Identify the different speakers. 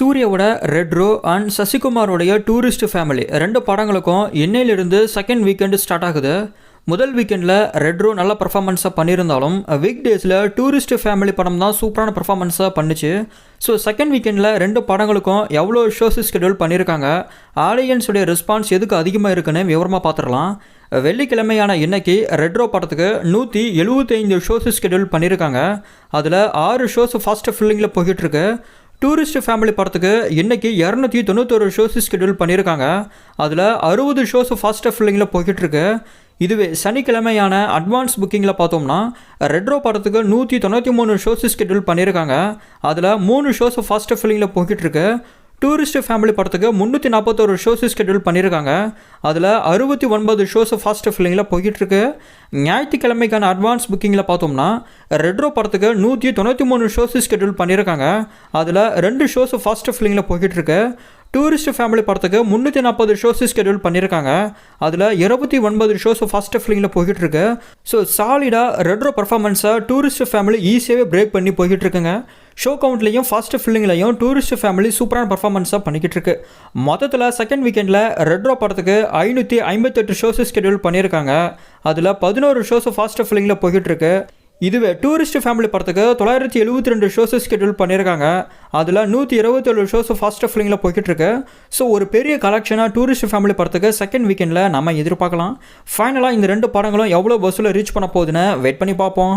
Speaker 1: சூர்யாவோட ரெட்ரோ அண்ட் சசிகுமாரோடைய tourist family ரெண்டு படங்களுக்கும் இன்னையிலிருந்து செகண்ட் வீக்கெண்டு ஸ்டார்ட் ஆகுது. முதல் வீக்கெண்டில் ரெட்ரோ நல்ல பர்ஃபார்மன்ஸாக பண்ணியிருந்தாலும் வீக் டேஸில் டூரிஸ்ட் ஃபேமிலி படம் தான் சூப்பரான பர்ஃபார்மன்ஸாக பண்ணுச்சு. ஸோ செகண்ட் வீக்கெண்டில் ரெண்டு படங்களுக்கும் எவ்வளோ ஷோஸ் ஸ்கெடியூல் பண்ணியிருக்காங்க? ஆடியன்ஸுடைய ரெஸ்பான்ஸ் எதுக்கு அதிகமாக இருக்குன்னு விவரமாக பார்த்துடலாம் வெள்ளிக்கிழமையான இன்னைக்கு ரெட்ரோ படத்துக்கு நூற்றி எழுபத்தைந்து ஷோஸ் ஸ்கெடியூல் பண்ணியிருக்காங்க. அதில் ஆறு ஷோஸ் ஃபாஸ்ட் ஃபில்லிங்கில் போய்கிட்டு இருக்கு. டூரிஸ்ட் ஃபேமிலி படத்துக்கு இன்றைக்கி இரநூத்தி தொண்ணூத்தொரு ஷோஸ் ஸ்கெடியூல் பண்ணியிருக்காங்க. அதில் அறுபது ஷோஸ் ஃபாஸ்ட்டாக ஃபில்லிங்கில் போய்கிட்டுருக்கு இதுவே சனிக்கிழமையான அட்வான்ஸ் புக்கிங்கில் பார்த்தோம்னா ரெட்ரோ படத்துக்கு நூற்றி தொண்ணூற்றி மூணு ஷோஸ் ஸ்கெடியூல் பண்ணியிருக்காங்க. அதில் மூணு ஷோஸ் ஃபாஸ்ட்டாக ஃபில்லிங்கில் போய்கிட்டுருக்கு டூரிஸ்ட் ஃபேமிலி படத்துக்கு முந்நூற்றி நாற்பத்தோரு ஷோஸ் ஸ்கெடியூல் பண்ணியிருக்காங்க. அதில் அறுபத்தி ஒன்பது ஷோஸ் ஃபாஸ்ட் ஃபில்லிங்கில் போயிட்டுருக்கு. ஞாயிற்றுக்கிழமைக்கான அட்வான்ஸ் புக்கிங்கில் பார்த்தோம்னா ரெட்ரோ படத்துக்கு நூற்றி தொண்ணூற்றி மூணு ஷோஸ் ஸ்கெடியூல் பண்ணியிருக்காங்க. அதில் ரெண்டு ஷோஸ் ஃபாஸ்ட் ஃபில்லிங்கில் போய்கிட்டுருக்கு டூரிஸ்ட் ஃபேமிலி படத்துக்கு முந்நூற்றி நாற்பது ஷோஸ் ஸ்கெடியூல் பண்ணியிருக்காங்க அதில் இருபத்தி ஒன்பது ஷோஸ் ஃபஸ்ட் ஃபில்லிங்கில் போய்கிட்டு இருக்கு ஸோ சாலிடாக ரெட்ரோ பர்ஃபார்மன்ஸை டூரிஸ்ட் ஃபேமிலி ஈஸியாகவே பிரேக் பண்ணி போய்கிட்டு இருக்குங்க ஷோ கவுண்ட்லேயும் ஃபாஸ்ட் ஃபில்லிங்லையும் டூரிஸ்ட் ஃபேமிலி சூப்பரான பர்ஃபார்மன்ஸாக பண்ணிக்கிட்டு இருக்கு மொத்தத்தில் செகண்ட் வீக்கெண்டில் ரெட்ரோ படத்துக்கு ஐநூற்றி ஐம்பத்தெட்டு ஷோஸ் ஸ்கெடியூல் பண்ணியிருக்காங்க அதில் பதினோரு ஷோஸ் ஃபாஸ்ட் ஃபில்லிங்கில் போய்கிட்டு இருக்கு இதுவே டூரிஸ்ட் ஃபேமிலி படத்துக்கு தொள்ளாயிரத்தி எழுபத்தி ரெண்டு ஷோஸ் ஸ்கெடியூல் பண்ணியிருக்காங்க. அதில் நூற்றி இருபத்தேழு ஷோஸ் ஃபாஸ்ட் ஃபிலிங்கில் போய்கிட்டு இருக்கு ஸோ ஒரு பெரிய கலெக்ஷனாக டூரிஸ்ட் ஃபேமிலி படத்துக்கு செகண்ட் வீக்கெண்டில் நம்ம எதிர்பார்க்கலாம். ஃபைனலாக இந்த ரெண்டு படங்களும் எவ்வளோ பஸ்ஸில் ரீச் பண்ண போகுதுன்னு வெயிட் பண்ணி பார்ப்போம்.